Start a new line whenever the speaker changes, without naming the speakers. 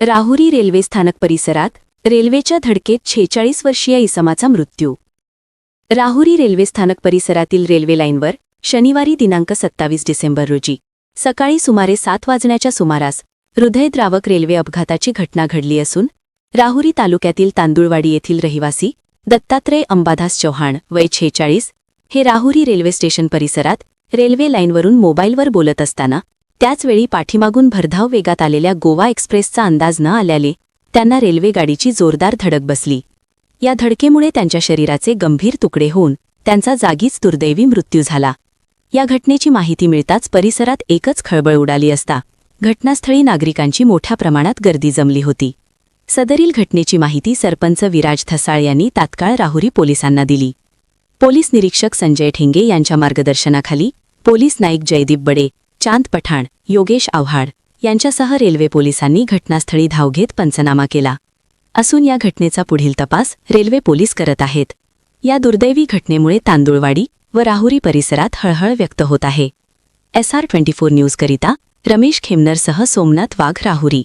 Rahuri railway स्थानक परिसरात रेल्वेच्या धडकेत छेचाळीस वर्षीय इसमाचा मृत्यू. राहुरी रेल्वे स्थानक परिसरातील रेल्वे लाईनवर शनिवारी दिनांक सत्तावीस डिसेंबर रोजी सकाळी सुमारे सात वाजण्याच्या सुमारास हृदयद्रावक रेल्वे अपघाताची घटना घडली असून राहुरी तालुक्यातील तांदुळवाडी येथील रहिवासी दत्तात्रय अंबादास चौहाण वय छेचाळीस हे राहुरी रेल्वे स्टेशन परिसरात रेल्वे लाईनवरून मोबाईलवर बोलत असताना त्याचवेळी पाठीमागून भरधाव वेगात आलेल्या गोवा एक्सप्रेसचा अंदाज न आल्याने त्यांना रेल्वेगाडीची जोरदार धडक बसली. या धडकेमुळे त्यांच्या शरीराचे गंभीर तुकडे होऊन त्यांचा जागीच दुर्दैवी मृत्यू झाला. या घटनेची माहिती मिळताच परिसरात एकच खळबळ उडाली असता घटनास्थळी नागरिकांची मोठ्या प्रमाणात गर्दी जमली होती. सदरील घटनेची माहिती सरपंच विराज थसाळ यांनी तात्काळ राहुरी पोलिसांना दिली. पोलीस निरीक्षक संजय ठेंगे यांच्या मार्गदर्शनाखाली पोलीस नाईक जयदीप बडे चांद पठाण योगेश आव्हाड यांच्यासह रेल्वे पोलिसांनी घटनास्थळी धाव घेत पंचनामा केला. असून या घटनेचा पुढील तपास रेल्वे पोलीस करत आहेत. या दुर्दैवी घटनेमुळे तांदुळवाडी व राहुरी परिसरात हळहळ व्यक्त होत आहे. एसआर ट्वेंटी फोर न्यूजकरिता रमेश खेमनरसह सोमनाथ वाघ राहुरी.